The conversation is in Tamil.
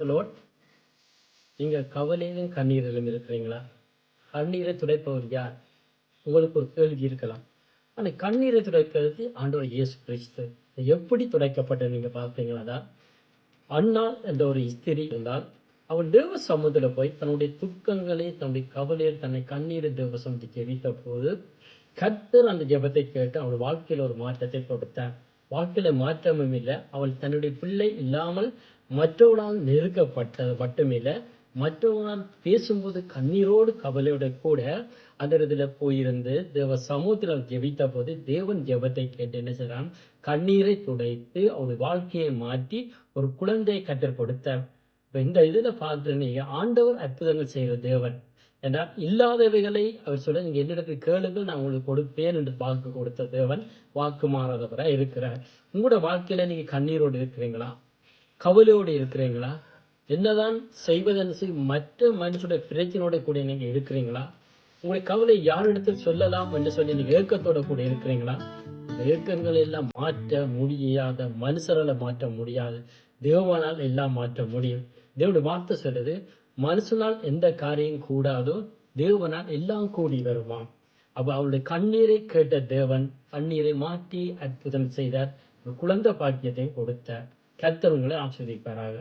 லோட் நீங்க கவலையிலும் கண்ணீரிலும் இருக்கிறீங்களா? கண்ணீரை துடைப்பவர் யார்? உங்களுக்கு ஒரு கேள்வி இருக்கலாம். ஆனால் கண்ணீரை துடைக்கிறது ஆண்டவர் இயேசு கிறிஸ்து. எப்படி துடைக்கப்பட்டது நீங்க தான் அண்ணா என்ற ஒரு இஸ்திரி இருந்தால் அவள் தேவ சமூகத்துல போய் தன்னுடைய துக்கங்களை தன்னுடைய கவலையை தன்னை கண்ணீரை தேவ சமூகத்துக்கு எரித்த போது கர்த்தர் அந்த ஜெபத்தை கேட்டு அவன் வாழ்க்கையில் ஒரு மாற்றத்தை கொடுத்தான். வாழ்க்கையில் மாற்றமும் இல்லை. அவள் தன்னுடைய பிள்ளை இல்லாமல் மற்றவர்களால் நெருக்கப்பட்டது மட்டுமில்லை மற்றவர்களால் பேசும்போது கண்ணீரோடு கவலையோட கூட அந்த இடத்துல போயிருந்து தேவ சமூகத்தில் ஜெபித்த போது தேவன் ஜெபத்தை கேட்டு என்ன செய்கிறான் கண்ணீரை துடைத்து அவருடைய வாழ்க்கையை மாற்றி ஒரு குழந்தையை கற்றுக் இப்போ இந்த இதில் பார்த்துருந்தீங்க ஆண்டவர் அற்புதங்கள் செய்கிற தேவன் ஏன்னா இல்லாதவைகளை அவர் சொல்ல நீங்கள் என்னிடத்தில் கேளுங்கள் நான் உங்களுக்கு கொடுப்பேன் என்று வாக்கு கொடுத்த தேவன் வாக்கு மாறாதவராக இருக்கிறார். உங்களோட வாழ்க்கையில் நீங்கள் கண்ணீரோடு இருக்கிறீங்களா? கவலையோடு இருக்கிறீங்களா என்னதான் செய்வதென்று மற்ற மனுஷனுடைய பிரச்சனையோட கூட நீங்கள் இருக்கிறீங்களா? உங்களுடைய கவலை யாரிடத்தில் சொல்லலாம் என்று சொல்லி நீங்கள் ஏக்கத்தோட கூட இருக்கிறீங்களா? இந்த ஏக்கங்கள் எல்லாம் மாற்ற முடியாத மனுஷரால மாற்ற முடியாது தேவனால் எல்லாம் மாற்ற முடியும். தேவனுடைய வார்த்தை சொல்லுது மனுஷனால் எந்த காரியம் கூடாதோ தேவனால் எல்லாம் கூடி வருவான். அப்ப அவளுடைய கண்ணீரை கேட்ட தேவன் கண்ணீரை மாற்றி அற்புதம் செய்தார். குழந்தை பாக்கியத்தை கொடுத்தார். கர்த்தர் உங்களை ஆஸ்வதிப்பாராக